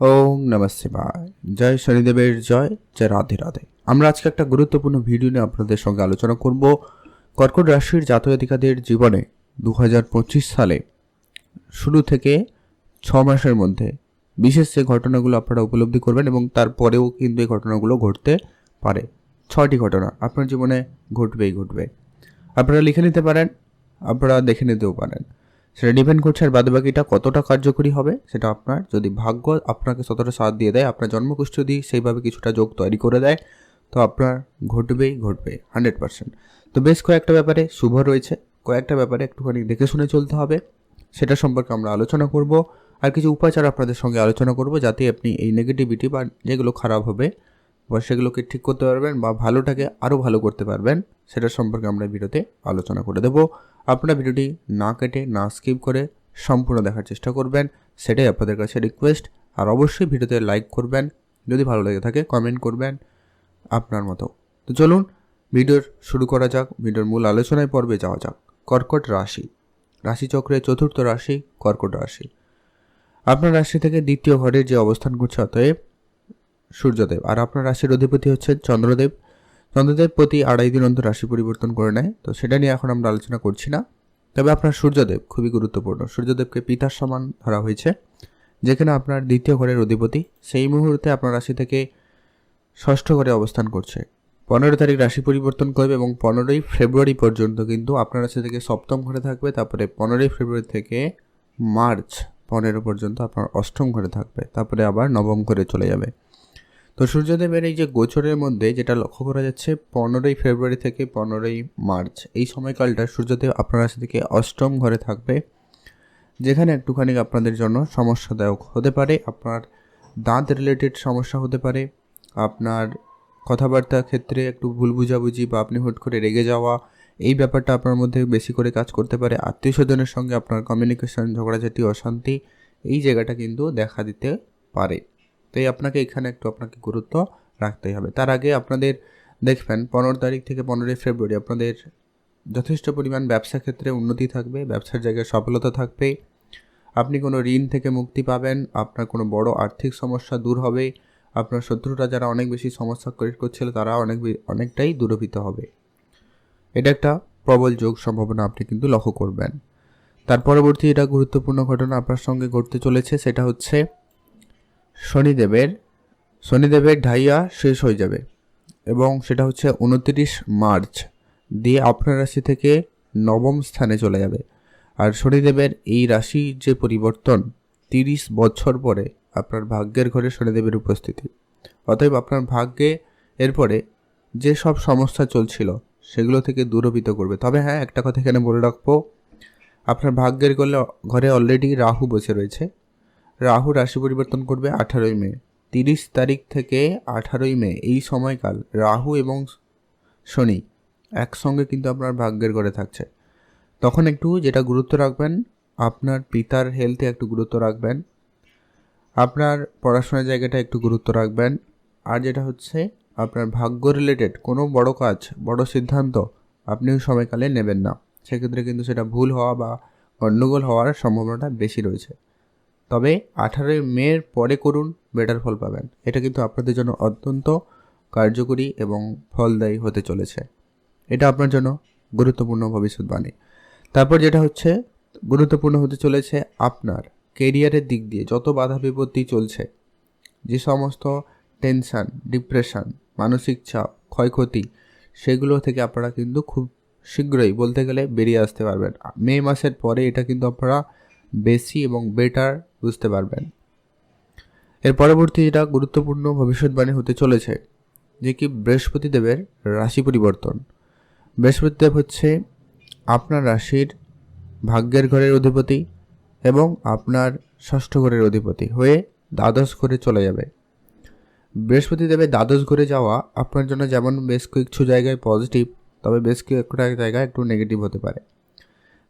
ওম নমঃ শিবায়। জয় শনিদেবের জয় জয় রাধে রাধে। আমরা আজকে একটা গুরুত্বপূর্ণ ভিডিও নিয়ে আপনাদের সঙ্গে আলোচনা করব। কর্কট রাশির জাতকাধিকাদের জীবনে দু পঁচিশ সালে শুরু থেকে ছ মাসের মধ্যে বিশেষ যে ঘটনাগুলো আপনারা উপলব্ধি করবেন এবং তারপরেও কিন্তু এই ঘটনাগুলো ঘটতে পারে। ছয়টি ঘটনা আপনার জীবনে ঘটবেই ঘটবে। আপনারা লিখে নিতে পারেন, আপনারা দেখে নিতেও পারেন। সেটা ডিপেন্ড করছে আর বাদবাকিটা কতটা কার্যকরী হবে, সেটা আপনার যদি ভাগ্য আপনাকে ততটা সাথ দিয়ে দেয়, আপনার জন্মকুষ্ঠ যদি সেইভাবে কিছুটা যোগ তৈরি করে দেয়, তো আপনার ঘটবেই ঘটবে হান্ড্রেড পার্সেন্ট তো বেশ কয়েকটা ব্যাপারে শুভ রয়েছে, কয়েকটা ব্যাপারে একটুখানি দেখে শুনে চলতে হবে, সেটা সম্পর্কে আমরা আলোচনা করব, আর কিছু উপাচার আপনাদের সঙ্গে আলোচনা করব, যাতে আপনি এই নেগেটিভিটি বা যেগুলো খারাপ হবে বা সেগুলোকে ঠিক করতে পারবেন বা ভালোটাকে আরও ভালো করতে পারবেন সেটা সম্পর্কে আমরা ভিডিওতে আলোচনা করে দেব। আপনারা ভিডিওটি না কেটে, না স্কিপ করে সম্পূর্ণ দেখার চেষ্টা করবেন। সেটাই আপনাদের কাছে রিকোয়েস্ট আর অবশ্যই ভিডিওতে লাইক করবেন। যদি ভালো লেগে থাকে কমেন্ট করবেন আপনার মতো। তো চলুন, ভিডিওর শুরু করা যাক। ভিডিওর মূল আলোচনায় পর্বে যাওয়া যাক। কর্কট রাশি। রাশিচক্রের চতুর্থ রাশি, কর্কট রাশি। আপনার রাশি থেকে দ্বিতীয় ঘরের যে অবস্থান করছে অতএব সূর্যদেব। আর আপনার রাশির অধিপতি হচ্ছে চন্দ্রদেব। চন্দ্রদেব প্রতি আড়াই দিন অন্তর রাশি পরিবর্তন করে নেয়। তো সেটা নিয়ে এখন আমরা আলোচনা করছি না। তবে আপনার সূর্যদেব খুবই গুরুত্বপূর্ণ। সূর্যদেবকে পিতার সমান ধরা হয়েছে, যেখানে আপনার দ্বিতীয় ঘরের অধিপতি। সেই মুহূর্তে আপনার রাশি থেকে ষষ্ঠ ঘরে অবস্থান করছে। পনেরো তারিখ রাশি পরিবর্তন করবে এবং পনেরোই ফেব্রুয়ারি পর্যন্ত কিন্তু আপনার রাশি থেকে সপ্তম ঘরে থাকবে। তারপরে পনেরোই ফেব্রুয়ারি থেকে মার্চ পনেরো পর্যন্ত আপনার অষ্টম ঘরে থাকবে। তারপরে আবার নবম ঘরে চলে যাবে। তো সূর্যদেবের এই যে গোচরের মধ্যে যেটা লক্ষ্য করা যাচ্ছে, পনেরোই ফেব্রুয়ারি থেকে পনেরোই মার্চ, এই সময়কালটা সূর্যদেব আপনার রাশি থেকে অষ্টম ঘরে থাকবে, যেখানে একটুখানি আপনাদের জন্য সমস্যাদায়ক হতে পারে, আপনার দাঁত রিলেটেড সমস্যা হতে পারে, আপনার কথাবার্তার ক্ষেত্রে একটু ভুল বুঝাবুঝি বা আপনি হুট করে রেগে যাওয়া, এই ব্যাপারটা আপনার মধ্যে বেশি করে কাজ করতে পারে। আত্মীয় স্বজনের সঙ্গে আপনার কমিউনিকেশন ঝগড়াঝাটি, অশান্তি, এই জায়গাটা কিন্তু দেখা দিতে পারে। তাই আপনাকে এখানে একটু আপনাকে গুরুত্ব রাখতেই হবে। তার আগে আপনাদের দেখবেন, পনেরো তারিখ থেকে পনেরোই ফেব্রুয়ারি আপনাদের যথেষ্ট পরিমাণ ব্যবসা ক্ষেত্রে উন্নতি থাকবে, ব্যবসার জায়গায় সফলতা থাকবে। আপনি কোনো ঋণ থেকে মুক্তি পাবেন, আপনার কোনো বড় আর্থিক সমস্যা দূর হবে, আপনার শত্রুরা যারা অনেক বেশি সমস্যা করছিল, তারা অনেক অনেকটাই দূরভীত হবে। এটা একটা প্রবল যোগ সম্ভাবনা আপনি কিন্তু লক্ষ্য করবেন। তার পরবর্তী এটা গুরুত্বপূর্ণ ঘটনা আপনার সঙ্গে ঘটতে চলেছে, সেটা হচ্ছে শনিদেবের শনিদেবের ঢাইয়া শেষ হয়ে যাবে এবং সেটা হচ্ছে উনত্রিশ মার্চ দিয়ে আপনার রাশি থেকে নবম স্থানে চলে যাবে। আর শনিদেবের এই রাশি যে পরিবর্তন, তিরিশ বছর পরে আপনার ভাগ্যের ঘরে শনিদেবের উপস্থিতি। অতএব আপনার ভাগ্যে এরপরে যে সব সমস্যা চলছিল, সেগুলো থেকে দূরভীত করবে। তবে হ্যাঁ একটা কথা এখানে বলে রাখব, আপনার ভাগ্যের ঘরে অলরেডি রাহু বসে রয়েছে। রাহু রাশি পরিবর্তন করবে আঠারোই মে। তিরিশ তারিখ থেকে আঠারোই মে, এই সময়কাল রাহু এবং শনি একসঙ্গে কিন্তু আপনার ভাগ্যের ঘরে থাকছে। তখন একটু যেটা গুরুত্ব রাখবেন, আপনার পিতার হেলথে একটু গুরুত্ব রাখবেন, আপনার পড়াশোনার জায়গাটা একটু গুরুত্ব রাখবেন, আর যেটা হচ্ছে আপনার ভাগ্য রিলেটেড কোনো বড় কাজ, বড় সিদ্ধান্ত আপনি ওই সময়কালে নেবেন না। সেক্ষেত্রে কিন্তু সেটা ভুল হওয়া বা গণ্ডগোল হওয়ার সম্ভাবনাটা বেশি রয়েছে। তবে আঠারোই মের পরে করুন বেটার ফল পাবেন। এটা কিন্তু আপনাদের জন্য অত্যন্ত কার্যকরী এবং ফলদায়ী হতে চলেছে। এটা আপনার জন্য গুরুত্বপূর্ণ ভবিষ্যৎবাণী। তারপর যেটা হচ্ছে, গুরুত্বপূর্ণ হতে চলেছে আপনার কেরিয়ারের দিক দিয়ে যত বাধা বিপত্তি চলছে, যে সমস্ত টেনশান ডিপ্রেশন মানসিক চাপ, ক্ষয়ক্ষতি, সেগুলো থেকে আপনারা কিন্তু খুব শীঘ্রই বলতে গেলে বেরিয়ে আসতে পারবেন। মে মাসের পরে এটা কিন্তু আপনারা বেশি এবং বেটার বুঝতে পারবেন। এর পরবর্তী যেটা গুরুত্বপূর্ণ ভবিষ্যৎবাণী হতে চলেছে, যে কি বৃহস্পতিদেবের রাশি পরিবর্তন। বৃহস্পতিদেব হচ্ছে আপনার রাশির ভাগ্যের ঘরের অধিপতি এবং আপনার ষষ্ঠ ঘরের অধিপতি হয়ে দ্বাদশ ঘরে চলে যাবে। বৃহস্পতিদেবের দ্বাদশ ঘরে যাওয়া আপনার জন্য যেমন বেশ কিছু জায়গায় পজিটিভ তবে বেশ কয়েকটা জায়গায় একটু নেগেটিভ হতে পারে।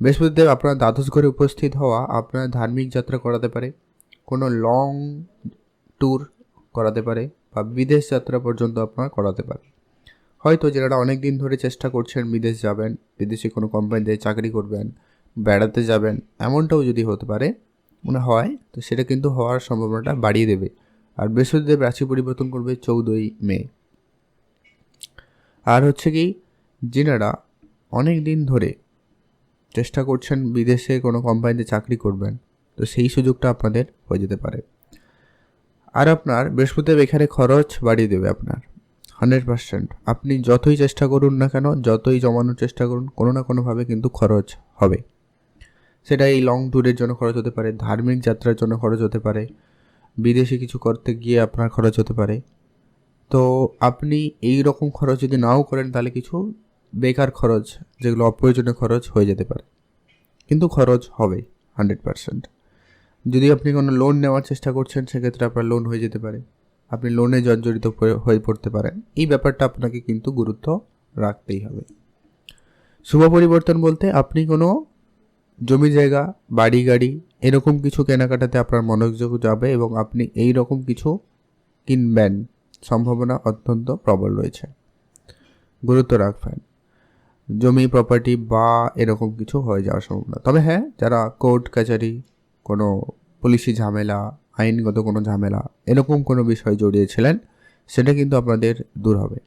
বৃহস্পতিদেব আপনার দ্বাদশ ঘরে উপস্থিত হওয়া আপনার ধার্মিক যাত্রা করাতে পারে, কোনো লং ট্যুর করাতে পারে বা বিদেশ যাত্রা পর্যন্ত আপনার করাতে পারে। হয়তো যারা অনেক দিন ধরে চেষ্টা করছেন বিদেশ যাবেন, বিদেশে কোনো কোম্পানিতে চাকরি করবেন, বেড়াতে যাবেন, এমনটাও যদি হতে পারে, মনে হয়, তো সেটা কিন্তু হওয়ার সম্ভাবনাটা বাড়িয়ে দেবে। আর বৃহস্পতিদেব রাশি পরিবর্তন করবে চৌদ্দই মে। আর হচ্ছে কি যিনারা অনেক দিন ধরে চেষ্টা করছেন বিদেশে কোনো কোম্পানিতে চাকরি করবেন। তো সেই সুযোগটা আপনাদের হয়ে যেতে পারে। আর আপনার বৃহস্পতিদেব এখানে খরচ বাড়িয়ে দেবে আপনার। Hundred percent. আপনি যতই চেষ্টা করুন না কেন, যতই জমানোর চেষ্টা করুন, কোনো না কোনোভাবে কিন্তু খরচ হবে। সেটা এই লং ট্যুরের জন্য খরচ হতে পারে, ধার্মিক যাত্রার জন্য খরচ হতে পারে, বিদেশে কিছু করতে গিয়ে আপনার খরচ হতে পারে। তো আপনি এই রকম খরচ যদি নাও করেন, তাহলে কিছু বেকার খরচ, যেগুলো অপ্রয়োজনীয় খরচ হয়ে যেতে পারে। কিন্তু খরচ হবে, হান্ড্রেড পারসেন্ট। যদি আপনি কোনো লোন নেওয়ার চেষ্টা করছেন, সেক্ষেত্রে আপনার লোন হয়ে যেতে পারে। আপনি লোনে জর্জরিত হয়ে পড়তে পারেন। এই ব্যাপারটা আপনাকে কিন্তু গুরুত্ব রাখতেই হবে। শুভ পরিবর্তন বলতে আপনি কোনো জমি জায়গা, বাড়ি গাড়ি, এরকম কিছু কেনাকাটাতে আপনার মনোযোগ যাবে এবং আপনি এই রকম কিছু কিনবেন। সম্ভাবনা অত্যন্ত প্রবল রয়েছে। গুরুত্ব রাখবেন। জমি প্রপার্টি বা এরকম কিছু হয়ে যাওয়ার সম্ভাবনা। তবে হ্যাঁ যারা কোর্ট কাছারি কোনো পুলিশি ঝামেলা, আইনগত কোনো ঝামেলা, এরকম কোনো বিষয় জড়িয়েছিলেন সেটা কিন্তু আপনাদের দূর হবে।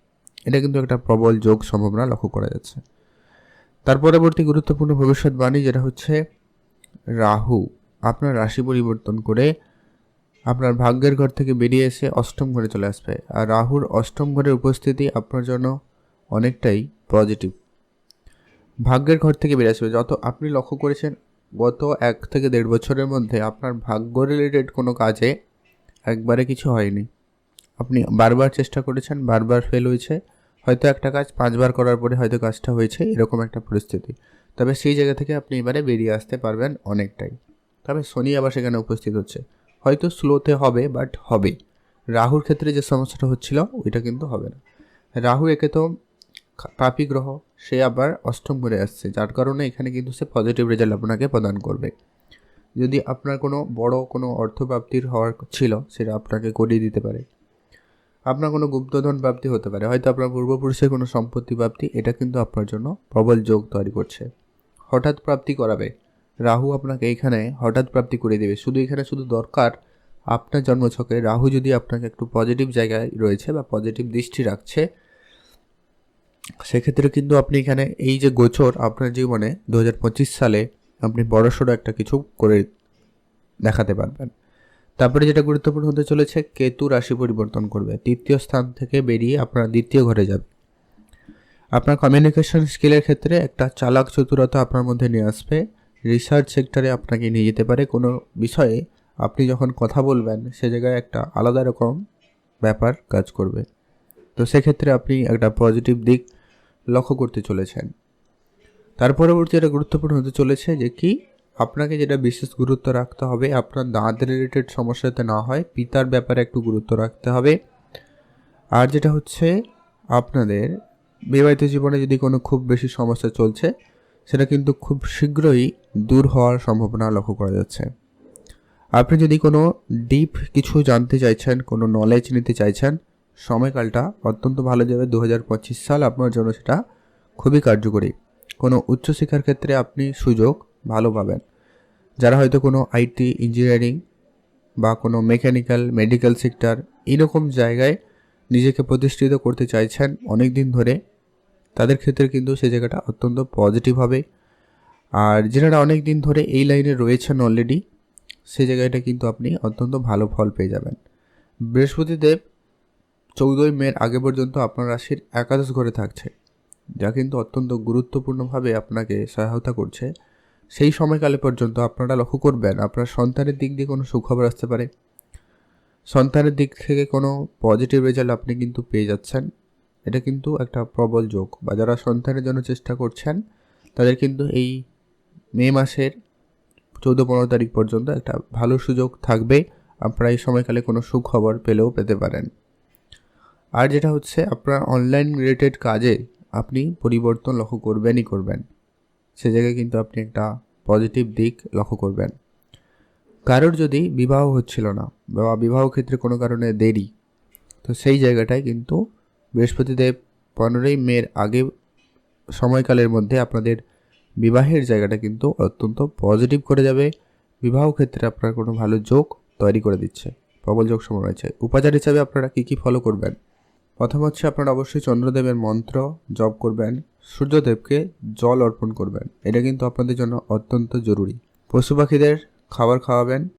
এটা কিন্তু একটা প্রবল যোগ সম্ভাবনা লক্ষ্য করা যাচ্ছে। তার পরবর্তী গুরুত্বপূর্ণ ভবিষ্যৎবাণী যেটা হচ্ছে রাহু। আপনার রাশি পরিবর্তন করে আপনার ভাগ্যের ঘর থেকে বেরিয়ে এসে অষ্টম ঘরে চলে আসবে। আর রাহুর অষ্টম ঘরের উপস্থিতি আপনার জন্য অনেকটাই পজিটিভ ভাগ্যের ঘর থেকে বেরিয়ে আসবে। যত আপনি লক্ষ্য করেছেন, গত এক থেকে দেড় বছরের মধ্যে আপনার ভাগ্য রিলেটেড কোনো কাজে একবারে কিছু হয়নি। আপনি বারবার চেষ্টা করেছেন, বারবার ফেল হয়েছে। হয়তো একটা কাজ পাঁচবার করার পরে হয়তো কাজটা হয়েছে, এরকম একটা পরিস্থিতি। তবে সেই জায়গা থেকে আপনি এবারে বেরিয়ে আসতে পারবেন অনেকটাই। তবে শনি আবার সেখানে উপস্থিত হচ্ছে। হয়তো স্লোতে হবে বাট হবে। রাহুর ক্ষেত্রে যে সমস্যাটা হচ্ছিল, ওইটা কিন্তু হবে না। রাহু একে তো পাপী গ্রহ, সে আবার অষ্টম করে আসছে, যার কারণে এখানে কিন্তু সে পজিটিভ রেজাল্ট আপনাকে প্রদান করবে। যদি আপনার কোনো বড় কোনো অর্থপ্রাপ্তির হওয়ার ছিল, সেটা আপনাকে করিয়ে দিতে পারে। আপনার কোনো গুপ্তধন প্রাপ্তি হতে পারে, হয়তো আপনার পূর্বপুরুষের কোনো সম্পত্তি প্রাপ্তি, এটা কিন্তু আপনার জন্য প্রবল যোগ তৈরি করছে। হঠাৎ প্রাপ্তি করাবে, রাহু আপনাকে এখানে হঠাৎ প্রাপ্তি করে দেবে। শুধু এখানে শুধু দরকার, আপনার জন্মছকে রাহু যদি আপনাকে একটু পজিটিভ জায়গায় রয়েছে বা পজিটিভ দৃষ্টি রাখছে সেক্ষেত্রে কিন্তু আপনি এখানে এই যে গোচর আপনার জীবনে দু হাজার পঁচিশ সালে আপনি বড়সড় একটা কিছু করে দেখাতে পারবেন। তারপরে যেটা গুরুত্বপূর্ণ হতে চলেছে, কেতু রাশি পরিবর্তন করবে। তৃতীয় স্থান থেকে বেরিয়ে আপনার দ্বিতীয় ঘরে যাবে। আপনার কমিউনিকেশন স্কিলের ক্ষেত্রে একটা চালাক চতুরতা আপনার মধ্যে নিয়ে আসবে। রিসার্চ সেক্টরে আপনাকে নিয়ে যেতে পারে। কোনো বিষয়ে আপনি যখন কথা বলবেন, সে জায়গায় একটা আলাদা রকম ব্যাপার কাজ করবে। তো সেক্ষেত্রে আপনি একটা পজিটিভ দিক লক্ষ্য করতে চলেছেন। তার পরবর্তী এটা গুরুত্বপূর্ণ হতে চলেছে যে কি? আপনাকে যেটা বিশেষ গুরুত্ব রাখতে হবে, আপনার দাঁত রিলেটেড সমস্যা যাতে না হয়, পিতার ব্যাপারে একটু গুরুত্ব রাখতে হবে। আর যেটা হচ্ছে, আপনাদের বিবাহিত জীবনে যদি কোনো খুব বেশি সমস্যা চলছে, সেটা কিন্তু খুব শীঘ্রই দূর হওয়ার সম্ভাবনা লক্ষ্য করা যাচ্ছে। আপনি যদি কোনো ডিপ কিছু জানতে চাইছেন, কোনো নলেজ নিতে চাইছেন সময়কালটা অত্যন্ত ভালো যাবে। দু হাজার পঁচিশ সাল আপনার জন্য সেটা খুবই কার্যকরী। কোনো উচ্চশিক্ষার ক্ষেত্রে আপনি সুযোগ ভালো পাবেন। যারা হয়তো কোনো আইটি, ইঞ্জিনিয়ারিং বা কোনো মেকানিক্যাল, মেডিকেল সেক্টর এরকম জায়গায় নিজেকে প্রতিষ্ঠিত করতে চাইছেন অনেক দিন ধরে, তাদের ক্ষেত্রে কিন্তু সেই জায়গাটা অত্যন্ত পজিটিভ হবে। আর যেনারা অনেক দিন ধরে এই লাইনে রয়েছেন অলরেডি সেই জায়গাটা কিন্তু আপনি অত্যন্ত ভালো ফল পেয়ে যাবেন। বৃহস্পতিদেব চৌদ্দই মের আগে পর্যন্ত আপনার রাশির একাদশ ঘরে থাকছে, যা কিন্তু অত্যন্ত গুরুত্বপূর্ণভাবে আপনাকে সহায়তা করছে। সেই সময়কালে পর্যন্ত আপনারা লক্ষ্য করবেন আপনার সন্তানের দিক দিয়ে কোনো সুখবর আসতে পারে। সন্তানের দিক থেকে কোনো পজিটিভ রেজাল্ট আপনি কিন্তু পেয়ে যাচ্ছেন। এটা কিন্তু একটা প্রবল যোগ বা যারা সন্তানের জন্য চেষ্টা করছেন, তাদের কিন্তু এই মে মাসের চৌদ্দ পনেরো তারিখ পর্যন্ত একটা ভালো সুযোগ থাকবে। আপনারা এই সময়কালে কোনো সুখবর পেলেও পেতে পারেন। আর যেটা হচ্ছে, আপনার অনলাইন রিলেটেড কাজে আপনি পরিবর্তন লক্ষ্য করবেনই করবেন। সে জায়গায় কিন্তু আপনি একটা পজিটিভ দিক লক্ষ্য করবেন। কারোর যদি বিবাহ হচ্ছিল না বা বিবাহ ক্ষেত্রে কোনো কারণে দেরি, তো সেই জায়গাটায় কিন্তু বৃহস্পতিদেব পনেরোই মের আগে সময়কালের মধ্যে আপনাদের বিবাহের জায়গাটা কিন্তু অত্যন্ত পজিটিভ করে যাবে। বিবাহ ক্ষেত্রে আপনার কোনো ভালো যোগ তৈরি করে দিচ্ছে। প্রবল যোগ সময় রয়েছে। উপাচার হিসাবে আপনারা কী কী ফলো করবেন? প্রথম হচ্ছে আপনারা অবশ্যই চন্দ্রদেবের মন্ত্র জপ করবেন, সূর্যদেবকে জল অর্পণ করবেন। এটা কিন্তু আপনাদের জন্য অত্যন্ত জরুরি। পশু পাখিদের খাবার খাওয়াবেন